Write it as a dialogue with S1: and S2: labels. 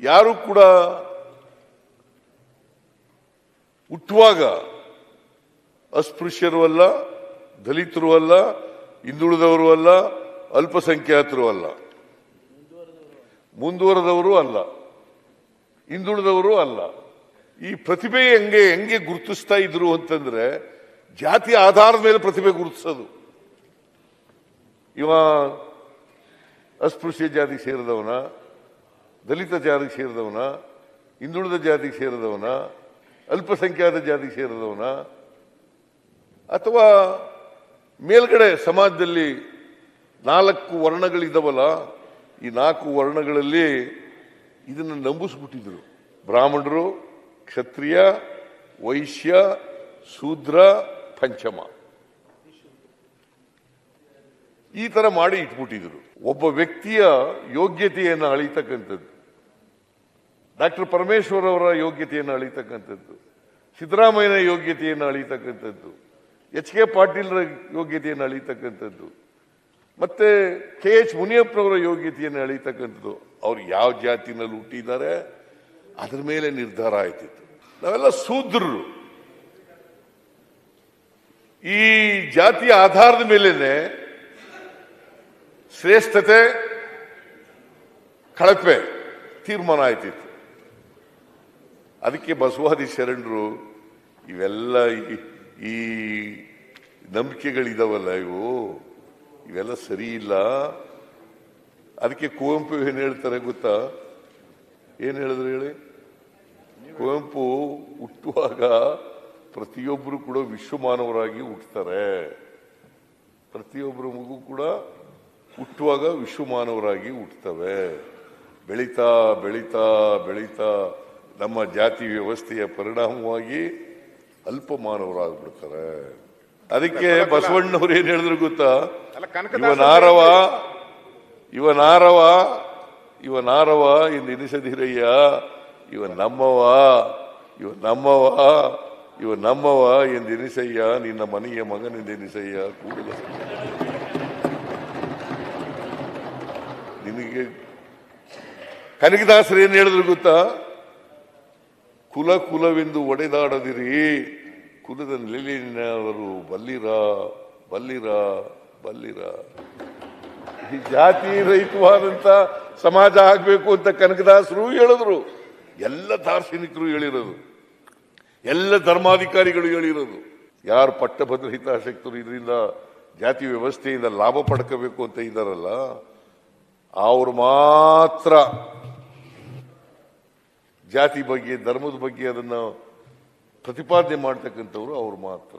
S1: ಯಾರು ಕೂಡ ಹುಟ್ಟುವಾಗ ಅಸ್ಪೃಶ್ಯರು ಅಲ್ಲ, ದಲಿತರು ಅಲ್ಲ, ಹಿಂದುಳಿದವರು ಅಲ್ಲ, ಅಲ್ಪಸಂಖ್ಯಾತರು ಅಲ್ಲ. ಮುಂದುವರೆದವರು ಅಲ್ಲ, ಹಿಂದುಳಿದವರು ಅಲ್ಲ. ಈ ಪ್ರತಿಭೆ ಹೆಂಗೆ ಹೆಂಗೆ ಗುರುತಿಸ್ತಾ ಇದ್ರು ಅಂತಂದ್ರೆ ಜಾತಿ ಆಧಾರದ ಮೇಲೆ ಪ್ರತಿಭೆ ಗುರುತಿಸೋದು. ಇವ ಅಸ್ಪೃಶ್ಯ ಜಾತಿ ಸೇರಿದವನ ದಲಿತ ಜಾತಿಗೆ ಸೇರಿದವನ, ಹಿಂದುಳಿದ ಜಾತಿಗೆ ಸೇರಿದವನ, ಅಲ್ಪಸಂಖ್ಯಾತ ಜಾತಿಗೆ ಸೇರಿದವನ, ಅಥವಾ ಮೇಲ್ಗಡೆ ಸಮಾಜದಲ್ಲಿ ನಾಲ್ಕು ವರ್ಣಗಳಿದ್ದಾವಲ್ಲ ಈ ನಾಲ್ಕು ವರ್ಣಗಳಲ್ಲಿ ಇದನ್ನು ನಂಬಿಸ್ಬಿಟ್ಟಿದ್ರು. ಬ್ರಾಹ್ಮಣರು, ಕ್ಷತ್ರಿಯ, ವೈಶ್ಯ, ಶೂದ್ರ, ಪಂಚಮ. ಈ ತರ ಮಾಡಿ ಇಟ್ಬಿಟ್ಟಿದ್ರು. ಒಬ್ಬ ವ್ಯಕ್ತಿಯ ಯೋಗ್ಯತೆಯನ್ನು ಅಳಿತಕ್ಕಂಥದ್ದು. ಡಾಕ್ಟರ್ ಪರಮೇಶ್ವರ್ ಅವರ ಯೋಗ್ಯತೆಯನ್ನು ಅಳಿತಕ್ಕಂಥದ್ದು. ಸಿದ್ದರಾಮಯ್ಯನ ಯೋಗ್ಯತೆಯನ್ನು ಅಳಿತಕ್ಕಂಥದ್ದು. ಎಚ್ ಕೆ ಪಾಟೀಲ್ರ ಯೋಗ್ಯತೆಯನ್ನು ಅಳಿತಕ್ಕಂಥದ್ದು. ಮತ್ತೆ ಕೆ ಎಚ್ ಮುನಿಯಪ್ಪನವರ ಯೋಗ್ಯತೆಯನ್ನು ಅಳಿತಕ್ಕಂಥದ್ದು. ಅವ್ರು ಯಾವ ಜಾತಿನಲ್ಲಿ ಹುಟ್ಟಿದ್ದಾರೆ? ಅದ್ರ ಮೇಲೆ ನಿರ್ಧಾರ ಆಯ್ತಿತ್ತು. ನಾವೆಲ್ಲ ಸೂದ್ರರು ಈ ಜಾತಿಯ ಆಧಾರದ ಮೇಲೇನೆ ಶ್ರೇಷ್ಠತೆ, ಕಳಪೆ ತೀರ್ಮಾನ ಆಯ್ತಿತ್ತು. ಅದಕ್ಕೆ ಬಸವಾದಿ ಶರಣರು ಇವೆಲ್ಲ ಈ- ನಂಬಿಕೆಗಳಿದಾವಲ್ಲ ಇವು? ಇವೆಲ್ಲ ಸರಿ ಇಲ್ಲ. ಅದಕ್ಕೆ ಕುವೆಂಪು ಏನು ಹೇಳ್ತಾರೆ ಗೊತ್ತಾ? ಏನು ಹೇಳಿದ್ರು ಹೇಳಿ? ಕುವೆಂಪು ಹುಟ್ಟುವಾಗ ಪ್ರತಿಯೊಬ್ಬರು ಕೂಡ ವಿಶ್ವಮಾನವರಾಗಿ ಹುಟ್ಟುತ್ತಾರೆ ಪ್ರತಿಯೊಬ್ಬರ ಮಗು ಕೂಡ ಹುಟ್ಟುವಾಗ ವಿಶ್ವಮಾನವರಾಗಿ ಹುಟ್ಟುತ್ತವೆ ಬೆಳೀತಾ ಬೆಳೀತಾ ಬೆಳೀತಾ. ನಮ್ಮ ಜಾತಿ ವ್ಯವಸ್ಥೆಯ ಪರಿಣಾಮವಾಗಿ ಅಲ್ಪಮಾನವರಾಗ್ಬಿಡ್ತಾರೆ ಅದಕ್ಕೆ ಬಸವಣ್ಣವ್ರು ಏನ್ ಹೇಳಿದ್ರು ಗೊತ್ತಾ? ಇವನಾರವ ಇವನಾರವ ಇವನಾರವ ಎಂದು ಎನಿಸದಿರಯ್ಯ. ಇವ ನಮ್ಮವ ಇವ ನಮ್ಮವ ಇವ ನಮ್ಮವ ಎಂದೆನಿಸಯ್ಯ ನಿನ್ನ ಮನೆಯ ಮಗನೆಂದೆನಿಸಯ್ಯ ಕೂಡಲ ನಿನಗೆ ಕನಕದಾಸರು ಏನ್ ಹೇಳಿದ್ರು ಗೊತ್ತಾ? ಕುಲ ಕುಲವೆಂದು ಒಡೆದಾಡದಿರಿ. ಕುಲದ ನೆಲೆಯವರು ಬಲ್ಲಿರ ಬಲ್ಲಿರ ಬಲ್ಲಿರ. ಈ ಜಾತಿ ರಹಿತವಾದಂತ ಸಮಾಜ ಆಗ್ಬೇಕು ಅಂತ ಕನಕದಾಸರು ಹೇಳಿದ್ರು. ಎಲ್ಲ ದಾರ್ಶನಿಕರು ಹೇಳಿರೋದು. ಎಲ್ಲ ಧರ್ಮಾಧಿಕಾರಿಗಳು ಹೇಳಿರೋದು. ಯಾರು ಪಟ್ಟಭದ್ರ ಹಿತಾಸಕ್ತರು ಇದರಿಂದ ಜಾತಿ ವ್ಯವಸ್ಥೆಯಿಂದ ಲಾಭ ಪಡ್ಕೋಬೇಕು ಅಂತ ಇದ್ದಾರಲ್ಲ, ಅವರು ಮಾತ್ರ ಜಾತಿ ಬಗ್ಗೆ ಧರ್ಮದ ಬಗ್ಗೆ ಅದನ್ನು ಪ್ರತಿಪಾದನೆ ಮಾಡ್ತಕ್ಕಂಥವ್ರು ಅವ್ರು ಮಾತ್ರ.